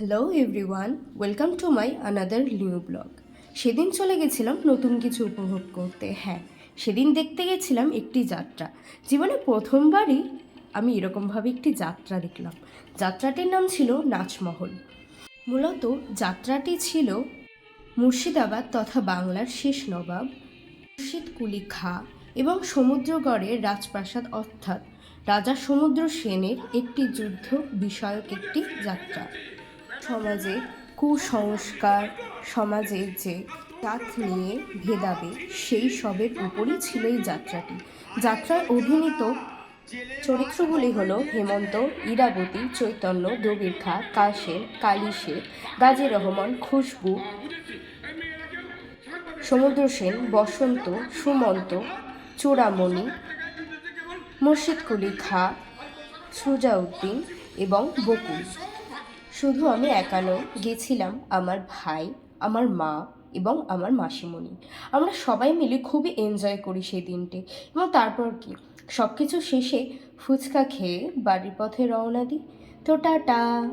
Hello everyone welcome to my another new blog সেদিন চলে গেছিলাম নতুন কিছু উপভোগ করতে। হ্যাঁ সেদিন দেখতে গেছিলাম একটি যাত্রা। জীবনে প্রথমবারই আমি এরকমভাবে একটি যাত্রা দেখলাম। যাত্রাটির নাম ছিল নাচমহল। মূলত যাত্রাটি ছিল মুর্শিদাবাদ তথা বাংলার শেষ নবাব মুর্শিদ কুলি খা এবং সমুদ্রগড়ের রাজপ্রাসাদ অর্থাৎ রাজা সমুদ্র সেনের একটি যুদ্ধ বিষয়ক একটি যাত্রা। সমাজে কুসংস্কার সমাজে যে জাত নিয়ে ভেদাভেদ, সেই সবের উপরই ছিল এই যাত্রাটি। যাত্রায় অভিনীত চরিত্রগুলি হলো হেমন্ত, ইরাবতী, চৈতন্য দবির কাশের কালী শেখ গাজী রহমান, খুশবু, সমুদ্র সেন, বসন্ত, সুমন্ত, চূড়ামণি মুর্শিদ কুলি খা, সুজাউদ্দিন এবং বকুল। শুধু আমি একা নই, গেছিলাম আমার ভাই, আমার মা এবং আমার মাসিমণি। আমরা সবাই মিলে খুবই এনজয় করি সেই দিনটি। এবং তারপর কি? সব কিছু শেষে ফুচকা খেয়ে বাড়ির পথে রওনা দিই। তো টাটা!